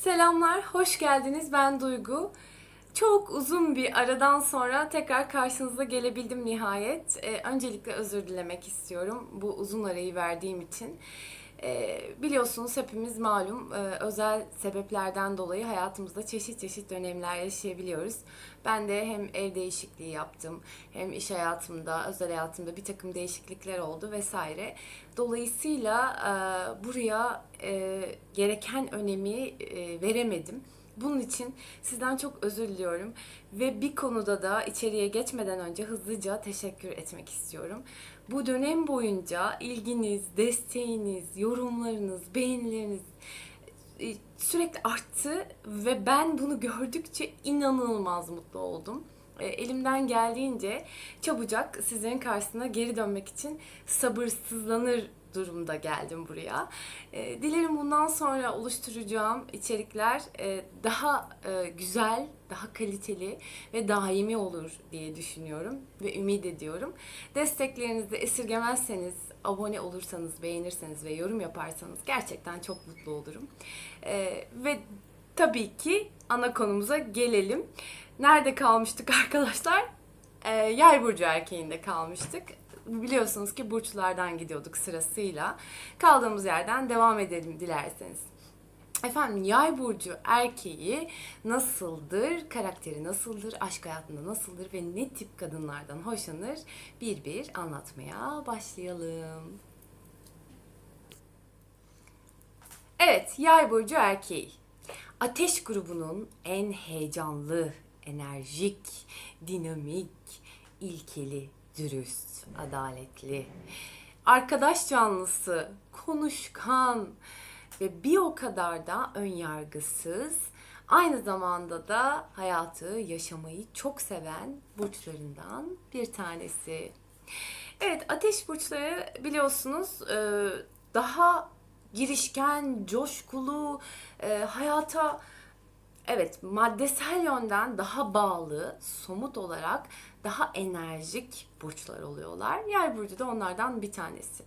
Selamlar, hoş geldiniz. Ben Duygu. Çok uzun bir aradan sonra tekrar karşınıza gelebildim nihayet. Ee, öncelikle özür dilemek istiyorum bu uzun arayı verdiğim için. Ee, biliyorsunuz hepimiz malum e, özel sebeplerden dolayı hayatımızda çeşit çeşit dönemler yaşayabiliyoruz. Ben de hem ev değişikliği yaptım, hem iş hayatımda, özel hayatımda bir takım değişiklikler oldu vesaire. Dolayısıyla e, buraya e, gereken önemi e, veremedim. Bunun için sizden çok özür diliyorum ve bir konuda da içeriye geçmeden önce hızlıca teşekkür etmek istiyorum. Bu dönem boyunca ilginiz, desteğiniz, yorumlarınız, beğenileriniz e, sürekli arttı ve ben bunu gördükçe inanılmaz mutlu oldum. E, Elimden geldiğince çabucak sizlerin karşısına geri dönmek için sabırsızlanır durumda geldim buraya. E, Dilerim bundan sonra oluşturacağım içerikler e, daha e, güzel, daha kaliteli ve daimi olur diye düşünüyorum ve ümit ediyorum. Desteklerinizi de esirgemezseniz, abone olursanız, beğenirseniz ve yorum yaparsanız gerçekten çok mutlu olurum. E, Ve tabii ki ana konumuza gelelim. Nerede kalmıştık arkadaşlar? E, yay burcu erkeğinde kalmıştık. Biliyorsunuz ki burçlardan gidiyorduk sırasıyla. Kaldığımız yerden devam edelim dilerseniz. Efendim yay burcu erkeği nasıldır, karakteri nasıldır, aşk hayatında nasıldır ve ne tip kadınlardan hoşlanır bir bir anlatmaya başlayalım. Evet, yay burcu erkeği. Ateş grubunun en heyecanlı, enerjik, dinamik, ilkeli, dürüst, adaletli, arkadaş canlısı, konuşkan ve bir o kadar da ön yargısız, aynı zamanda da hayatı yaşamayı çok seven burçlarından bir tanesi. Evet, ateş burçları biliyorsunuz e, daha girişken, coşkulu, e, hayata evet maddesel yönden daha bağlı, somut olarak daha enerjik burçlar oluyorlar. Yay burcu da onlardan bir tanesi.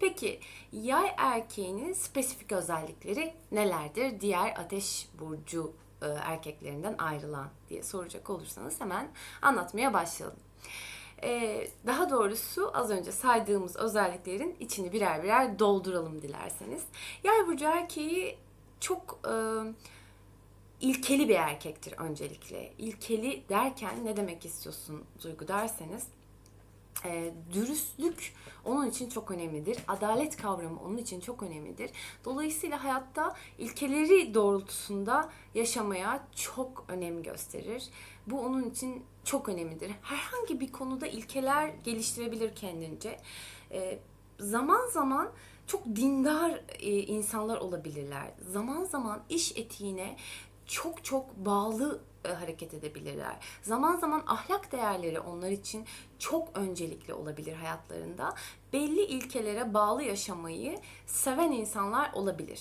Peki yay erkeğinin spesifik özellikleri nelerdir? Diğer ateş burcu e, erkeklerinden ayrılan diye soracak olursanız hemen anlatmaya başlayalım. Ee, daha doğrusu az önce saydığımız özelliklerin içini birer birer dolduralım dilerseniz. Yay burcu erkeği çok e, ilkeli bir erkektir öncelikle. İlkeli derken ne demek istiyorsun Duygu derseniz e, dürüstlük onun için çok önemlidir. Adalet kavramı onun için çok önemlidir. Dolayısıyla hayatta ilkeleri doğrultusunda yaşamaya çok önem gösterir. Bu onun için çok önemlidir. Herhangi bir konuda ilkeler geliştirebilir kendince. E, zaman zaman çok dindar e, insanlar olabilirler. Zaman zaman iş etiğine çok çok bağlı e, hareket edebilirler. Zaman zaman ahlak değerleri onlar için çok öncelikli olabilir hayatlarında. Belli ilkelere bağlı yaşamayı seven insanlar olabilir.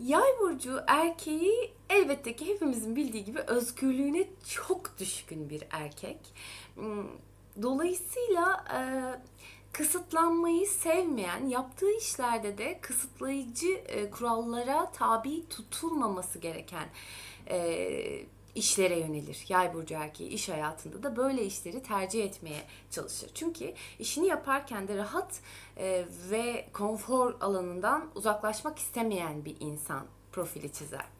Yay burcu erkeği elbette ki hepimizin bildiği gibi özgürlüğüne çok düşkün bir erkek. Hmm, Dolayısıyla e, kısıtlanmayı sevmeyen, yaptığı işlerde de kısıtlayıcı e, kurallara tabi tutulmaması gereken e, işlere yönelir. Yay burcu erkeği iş hayatında da böyle işleri tercih etmeye çalışır. Çünkü işini yaparken de rahat e, ve konfor alanından uzaklaşmak istemeyen bir insan profili çizer.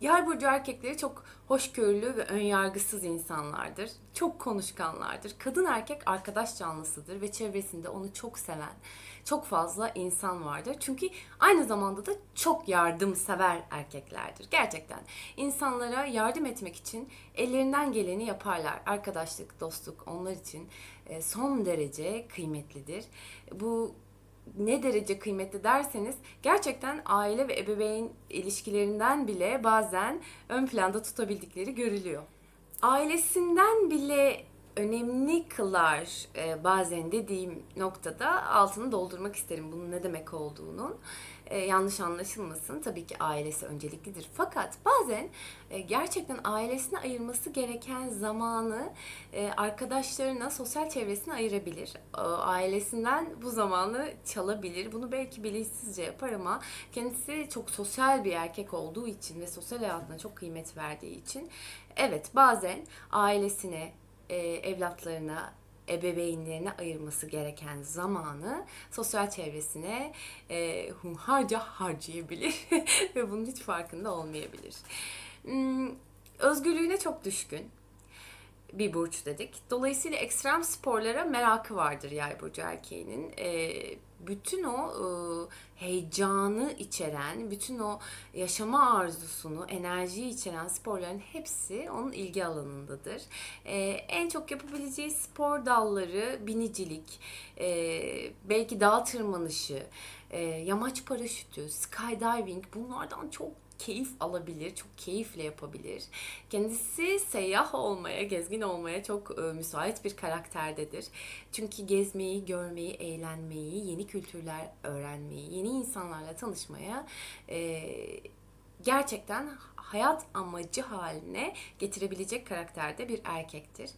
Yay burcu erkekleri çok hoşgörülü ve önyargısız insanlardır. Çok konuşkanlardır. Kadın erkek arkadaş canlısıdır ve çevresinde onu çok seven çok fazla insan vardır. Çünkü aynı zamanda da çok yardımsever erkeklerdir. Gerçekten insanlara yardım etmek için ellerinden geleni yaparlar. Arkadaşlık, dostluk onlar için e, son derece kıymetlidir. Bu ne derece kıymetli derseniz gerçekten aile ve ebeveyn ilişkilerinden bile bazen ön planda tutabildikleri görülüyor. Ailesinden bile önemli kılar e, bazen dediğim noktada altını doldurmak isterim bunun ne demek olduğunun. E, yanlış anlaşılmasın. Tabii ki ailesi önceliklidir. Fakat bazen e, gerçekten ailesine ayırması gereken zamanı e, arkadaşlarına, sosyal çevresine ayırabilir. E, ailesinden bu zamanı çalabilir. Bunu belki bilinçsizce yapar ama kendisi çok sosyal bir erkek olduğu için ve sosyal hayatına çok kıymet verdiği için evet bazen ailesine, e, evlatlarına, ebeveynlerine ayırması gereken zamanı sosyal çevresine e, hunharca harcayabilir ve bunun hiç farkında olmayabilir. Hmm, özgürlüğüne çok düşkün bir burç dedik. Dolayısıyla ekstrem sporlara merakı vardır yay burcu erkeğinin. E, bütün o e, heyecanı içeren, bütün o yaşama arzusunu, enerjiyi içeren sporların hepsi onun ilgi alanındadır. E, en çok yapabileceği spor dalları binicilik, e, belki dağ tırmanışı, e, yamaç paraşütü, skydiving bunlardan çok keyif alabilir, çok keyifle yapabilir. Kendisi seyyah olmaya, gezgin olmaya çok e, müsait bir karakterdedir. Çünkü gezmeyi, görmeyi, eğlenmeyi, yeni kültürler öğrenmeyi, yeni insanlarla tanışmaya e, gerçekten hayat amacı haline getirebilecek karakterde bir erkektir.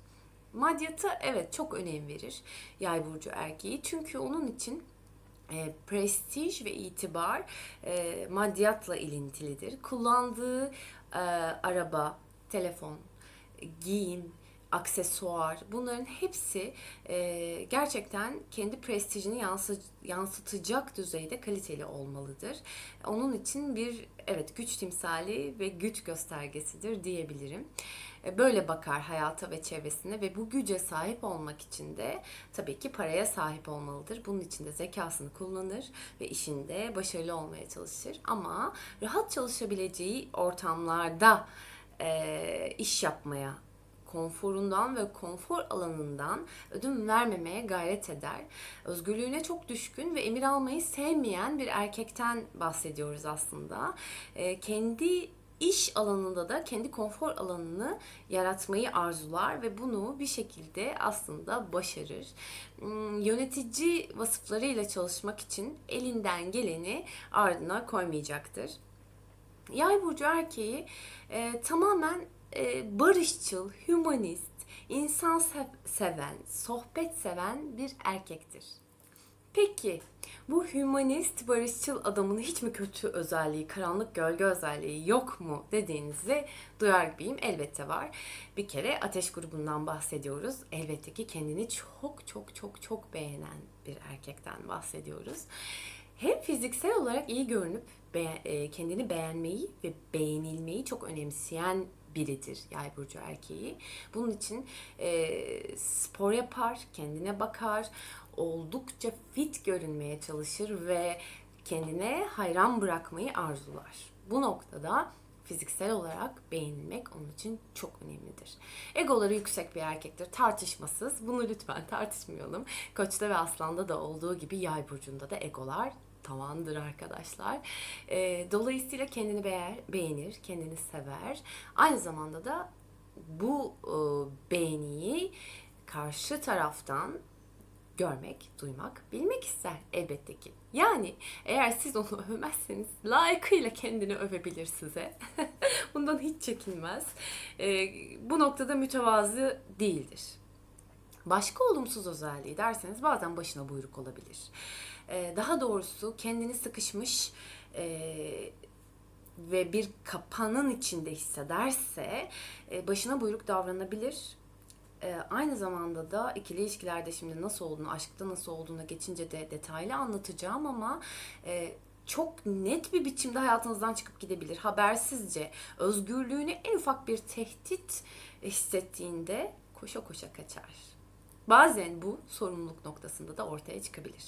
Maddiyata evet çok önem verir yay burcu erkeği. Çünkü onun için e, prestij ve itibar e, maddiyatla ilintilidir. Kullandığı e, araba, telefon, giyim, aksesuar bunların hepsi e, gerçekten kendi prestijini yansı, yansıtacak düzeyde kaliteli olmalıdır. Onun için bir evet güç timsali ve güç göstergesidir diyebilirim. E, böyle bakar hayata ve çevresine ve bu güce sahip olmak için de tabii ki paraya sahip olmalıdır. Bunun için de zekasını kullanır ve işinde başarılı olmaya çalışır. Ama rahat çalışabileceği ortamlarda e, iş yapmaya konforundan ve konfor alanından ödün vermemeye gayret eder. Özgürlüğüne çok düşkün ve emir almayı sevmeyen bir erkekten bahsediyoruz aslında. E, kendi iş alanında da kendi konfor alanını yaratmayı arzular ve bunu bir şekilde aslında başarır. Hmm, yönetici vasıflarıyla çalışmak için elinden geleni ardına koymayacaktır. Yay burcu erkeği e, tamamen e, barışçıl, humanist, insan seven, sohbet seven bir erkektir. Peki bu hümanist barışçıl adamın hiç mi kötü özelliği, karanlık gölge özelliği yok mu dediğinizi duyar gibiyim. Elbette var. Bir kere ateş grubundan bahsediyoruz. Elbette ki kendini çok çok çok çok beğenen bir erkekten bahsediyoruz. Hem fiziksel olarak iyi görünüp be- kendini beğenmeyi ve beğenilmeyi çok önemseyen biridir yay burcu erkeği. Bunun için e, spor yapar, kendine bakar, oldukça fit görünmeye çalışır ve kendine hayran bırakmayı arzular. Bu noktada fiziksel olarak beğenilmek onun için çok önemlidir. Egoları yüksek bir erkektir. Tartışmasız. Bunu lütfen tartışmayalım. Koçta ve Aslan'da da olduğu gibi Yay burcunda da egolar tavandır arkadaşlar. E, dolayısıyla kendini beğer, beğenir, kendini sever. Aynı zamanda da bu e, beğeniyi karşı taraftan görmek, duymak, bilmek ister elbette ki. Yani eğer siz onu övmezseniz layıkıyla kendini övebilir size. Bundan hiç çekinmez. E, bu noktada mütevazı değildir. Başka olumsuz özelliği derseniz bazen başına buyruk olabilir. Ee, daha doğrusu kendini sıkışmış e, ve bir kapanın içinde hissederse e, başına buyruk davranabilir. E, aynı zamanda da ikili ilişkilerde şimdi nasıl olduğunu, aşkta nasıl olduğunu geçince de detaylı anlatacağım ama çok net bir biçimde hayatınızdan çıkıp gidebilir. Habersizce özgürlüğünü en ufak bir tehdit hissettiğinde koşa koşa kaçar. Bazen bu sorumluluk noktasında da ortaya çıkabilir.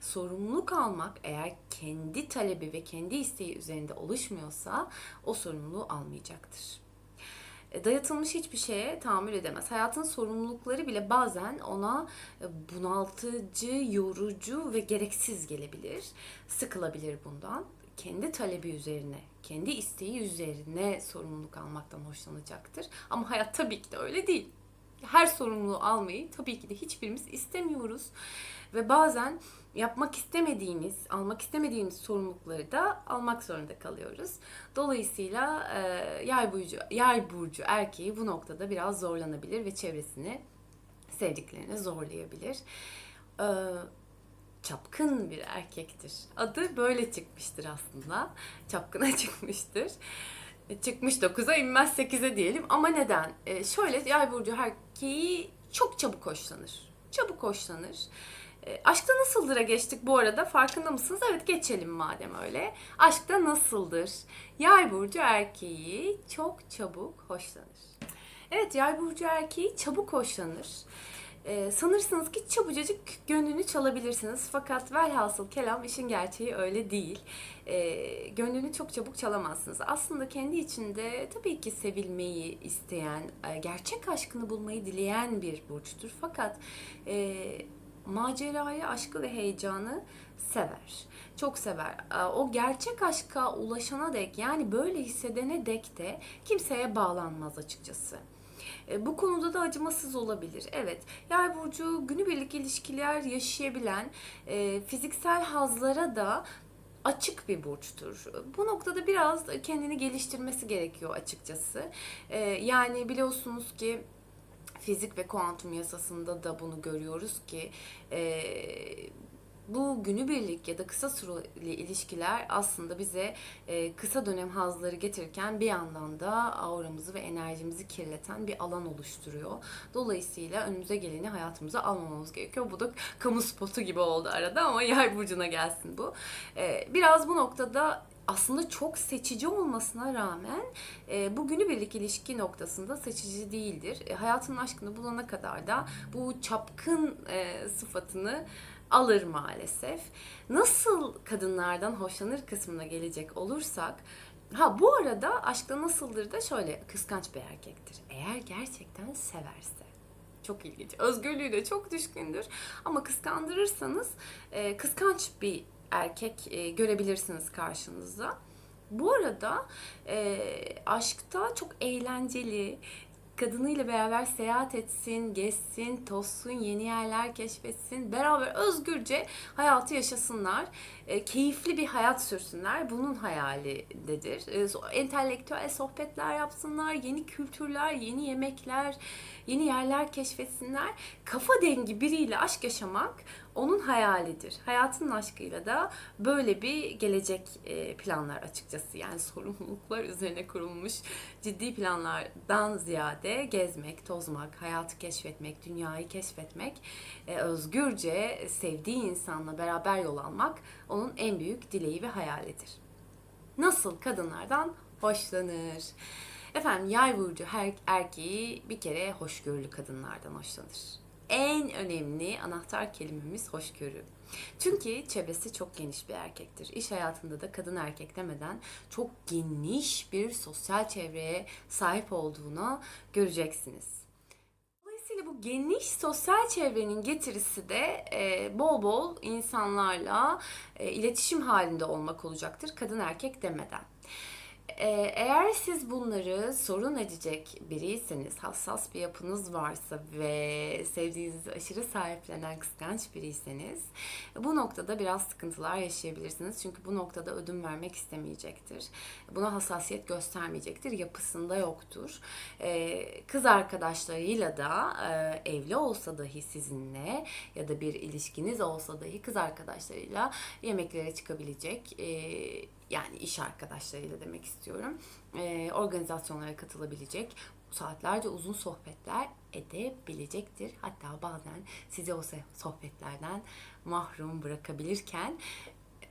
Sorumluluk almak eğer kendi talebi ve kendi isteği üzerinde oluşmuyorsa o sorumluluğu almayacaktır. E, dayatılmış hiçbir şeye tahammül edemez. Hayatın sorumlulukları bile bazen ona e, bunaltıcı, yorucu ve gereksiz gelebilir. Sıkılabilir bundan. Kendi talebi üzerine, kendi isteği üzerine sorumluluk almaktan hoşlanacaktır. Ama hayat tabii ki de öyle değil her sorumluluğu almayı tabii ki de hiçbirimiz istemiyoruz. Ve bazen yapmak istemediğimiz, almak istemediğimiz sorumlulukları da almak zorunda kalıyoruz. Dolayısıyla e, yay burcu, yay burcu erkeği bu noktada biraz zorlanabilir ve çevresini sevdiklerini zorlayabilir. E, çapkın bir erkektir. Adı böyle çıkmıştır aslında. Çapkına çıkmıştır. E, Çıkmış 9'a inmez 8'e diyelim ama neden? E, şöyle yay burcu erkeği çok çabuk hoşlanır. Çabuk hoşlanır. E, aşkta nasıldır'a geçtik bu arada farkında mısınız? Evet geçelim madem öyle. Aşkta nasıldır? Yay burcu erkeği çok çabuk hoşlanır. Evet yay burcu erkeği çabuk hoşlanır. Ee, sanırsınız ki çabucacık gönlünü çalabilirsiniz. Fakat velhasıl kelam işin gerçeği öyle değil. Ee, gönlünü çok çabuk çalamazsınız. Aslında kendi içinde tabii ki sevilmeyi isteyen, e, gerçek aşkını bulmayı dileyen bir burçtur. Fakat e, macerayı, aşkı ve heyecanı sever. Çok sever. O gerçek aşka ulaşana dek yani böyle hissedene dek de kimseye bağlanmaz açıkçası. E, Bu konuda da acımasız olabilir. Evet, yay burcu günübirlik ilişkiler yaşayabilen, e, fiziksel hazlara da açık bir burçtur. Bu noktada biraz kendini geliştirmesi gerekiyor açıkçası. E, Yani biliyorsunuz ki fizik ve kuantum yasasında da bunu görüyoruz ki e, bu günübirlik ya da kısa süreli ilişkiler aslında bize e, kısa dönem hazları getirirken bir yandan da auramızı ve enerjimizi kirleten bir alan oluşturuyor. Dolayısıyla önümüze geleni hayatımıza almamamız gerekiyor. Bu da kamu spotu gibi oldu arada ama yay burcuna gelsin bu. E, biraz bu noktada aslında çok seçici olmasına rağmen e, bu günübirlik ilişki noktasında seçici değildir. E, hayatının aşkını bulana kadar da bu çapkın e, sıfatını alır maalesef. Nasıl kadınlardan hoşlanır kısmına gelecek olursak Ha bu arada aşkta nasıldır da şöyle kıskanç bir erkektir. Eğer gerçekten severse. Çok ilginç. Özgürlüğü de çok düşkündür. Ama kıskandırırsanız e, kıskanç bir erkek e, görebilirsiniz karşınızda. Bu arada e, aşkta çok eğlenceli, kadınıyla beraber seyahat etsin, gezsin, tozsun, yeni yerler keşfetsin, beraber özgürce hayatı yaşasınlar, e, keyifli bir hayat sürsünler. Bunun hayalindedir. E, entelektüel sohbetler yapsınlar, yeni kültürler, yeni yemekler, yeni yerler keşfetsinler. Kafa dengi biriyle aşk yaşamak onun hayalidir. Hayatının aşkıyla da böyle bir gelecek e, planlar açıkçası. Yani sorumluluklar üzerine kurulmuş ciddi planlardan ziyade gezmek, tozmak, hayatı keşfetmek, dünyayı keşfetmek, e, özgürce sevdiği insanla beraber yol almak onun en büyük dileği ve hayalidir. Nasıl kadınlardan hoşlanır? Efendim yay burcu her erkeği bir kere hoşgörülü kadınlardan hoşlanır. En önemli anahtar kelimemiz hoşgörü. Çünkü çevresi çok geniş bir erkektir. İş hayatında da kadın erkek demeden çok geniş bir sosyal çevreye sahip olduğunu göreceksiniz. Dolayısıyla bu geniş sosyal çevrenin getirisi de e, bol bol insanlarla e, iletişim halinde olmak olacaktır. Kadın erkek demeden. E, eğer siz bunları sorun edecek biriyseniz, hassas bir yapınız varsa ve sevdiğinizi aşırı sahiplenen kıskanç biriyseniz bu noktada biraz sıkıntılar yaşayabilirsiniz. Çünkü bu noktada ödün vermek istemeyecektir. Buna hassasiyet göstermeyecektir. Yapısında yoktur. E, kız arkadaşlarıyla da e, evli olsa dahi sizinle ya da bir ilişkiniz olsa dahi kız arkadaşlarıyla yemeklere çıkabilecek e, yani iş arkadaşlarıyla demek istiyorum. E, organizasyonlara katılabilecek, saatlerce uzun sohbetler edebilecektir. Hatta bazen sizi o sohbetlerden mahrum bırakabilirken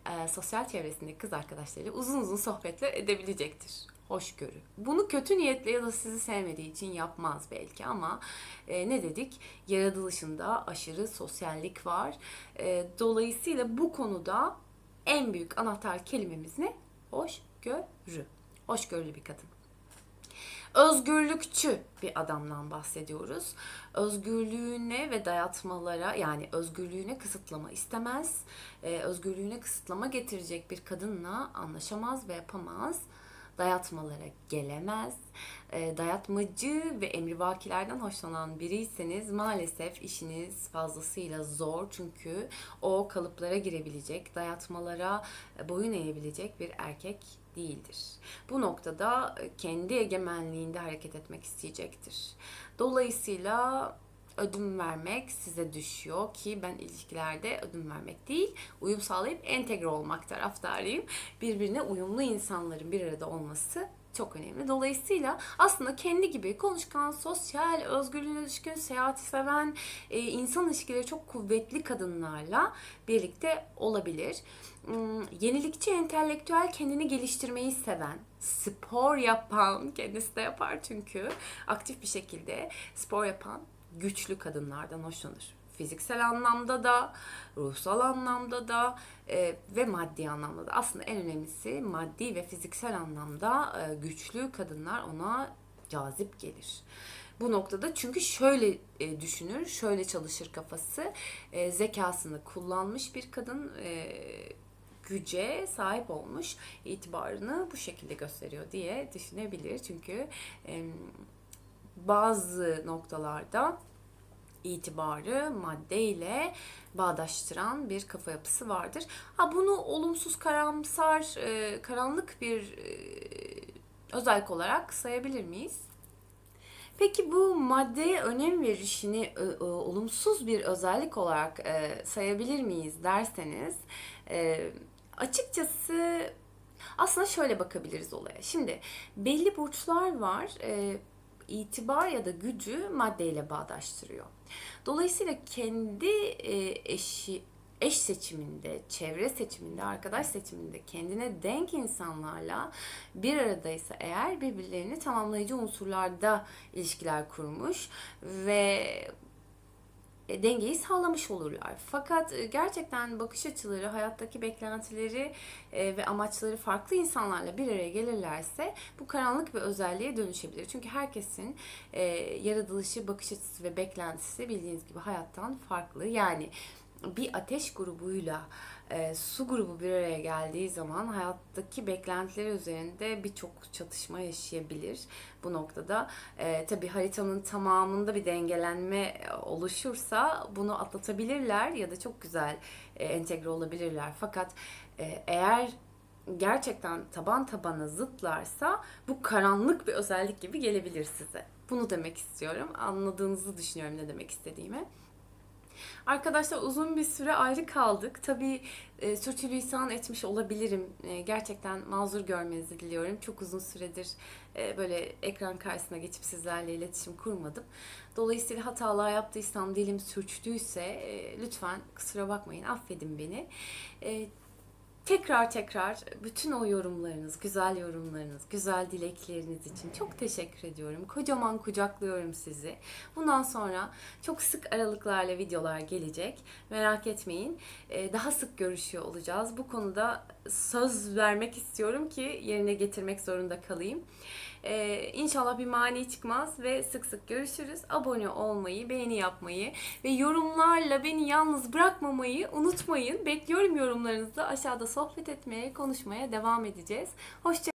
e, sosyal çevresindeki kız arkadaşlarıyla uzun uzun sohbetler edebilecektir. Hoşgörü. Bunu kötü niyetle ya da sizi sevmediği için yapmaz belki ama e, ne dedik? Yaratılışında aşırı sosyallik var. E, dolayısıyla bu konuda en büyük anahtar kelimemiz ne? Hoşgörü. Hoşgörülü bir kadın. Özgürlükçü bir adamdan bahsediyoruz. Özgürlüğüne ve dayatmalara yani özgürlüğüne kısıtlama istemez. Ee, özgürlüğüne kısıtlama getirecek bir kadınla anlaşamaz ve yapamaz. Dayatmalara gelemez. E, dayatmacı ve emrivakilerden hoşlanan biriyseniz maalesef işiniz fazlasıyla zor. Çünkü o kalıplara girebilecek, dayatmalara boyun eğebilecek bir erkek değildir. Bu noktada kendi egemenliğinde hareket etmek isteyecektir. Dolayısıyla ödün vermek size düşüyor ki ben ilişkilerde ödün vermek değil, uyum sağlayıp entegre olmak taraftarıyım. Birbirine uyumlu insanların bir arada olması çok önemli. Dolayısıyla aslında kendi gibi konuşkan, sosyal, özgürlüğüne düşkün, seyahati seven, e, insan ilişkileri çok kuvvetli kadınlarla birlikte olabilir. Hmm, Yenilikçi, entelektüel, kendini geliştirmeyi seven, spor yapan, kendisi de yapar çünkü aktif bir şekilde spor yapan güçlü kadınlardan hoşlanır. Fiziksel anlamda da, ruhsal anlamda da e, ve maddi anlamda da. Aslında en önemlisi maddi ve fiziksel anlamda e, güçlü kadınlar ona cazip gelir. Bu noktada çünkü şöyle e, düşünür, şöyle çalışır kafası. E, zekasını kullanmış bir kadın e, güce sahip olmuş, itibarını bu şekilde gösteriyor diye düşünebilir. Çünkü e, bazı noktalarda itibarı maddeyle bağdaştıran bir kafa yapısı vardır. Ha bunu olumsuz, karamsar, e, karanlık bir e, özellik olarak sayabilir miyiz? Peki bu maddeye önem verişini e, e, olumsuz bir özellik olarak e, sayabilir miyiz derseniz e, açıkçası aslında şöyle bakabiliriz olaya. Şimdi belli burçlar var. E, itibar ya da gücü maddeyle bağdaştırıyor. Dolayısıyla kendi e, eşi eş seçiminde, çevre seçiminde, arkadaş seçiminde kendine denk insanlarla bir aradaysa eğer birbirlerini tamamlayıcı unsurlarda ilişkiler kurmuş ve dengeyi sağlamış olurlar. Fakat e, gerçekten bakış açıları, hayattaki beklentileri e, ve amaçları farklı insanlarla bir araya gelirlerse bu karanlık bir özelliğe dönüşebilir. Çünkü herkesin yaratılışı, bakış açısı ve beklentisi bildiğiniz gibi hayattan farklı. Yani bir ateş grubuyla e, su grubu bir araya geldiği zaman hayattaki beklentileri üzerinde birçok çatışma yaşayabilir. Bu noktada e, tabii haritanın tamamında bir dengelenme oluşursa bunu atlatabilirler ya da çok güzel e, entegre olabilirler. Fakat e, eğer gerçekten taban tabana zıtlarsa bu karanlık bir özellik gibi gelebilir size. Bunu demek istiyorum. Anladığınızı düşünüyorum ne demek istediğimi. Arkadaşlar uzun bir süre ayrı kaldık. Tabii e, sürçülisan etmiş olabilirim. E, gerçekten mazur görmenizi diliyorum. Çok uzun süredir e, böyle ekran karşısına geçip sizlerle iletişim kurmadım. Dolayısıyla hatalar yaptıysam, dilim sürçtüyse e, lütfen kusura bakmayın, affedin beni. E, Tekrar tekrar bütün o yorumlarınız, güzel yorumlarınız, güzel dilekleriniz için çok teşekkür ediyorum. Kocaman kucaklıyorum sizi. Bundan sonra çok sık aralıklarla videolar gelecek. Merak etmeyin. Ee, Daha sık görüşüyor olacağız. Bu konuda söz vermek istiyorum ki yerine getirmek zorunda kalayım. Ee, inşallah bir mani çıkmaz ve sık sık görüşürüz. Abone olmayı, beğeni yapmayı ve yorumlarla beni yalnız bırakmamayı unutmayın. Bekliyorum yorumlarınızı. Aşağıda sohbet etmeye, konuşmaya devam edeceğiz. Hoşça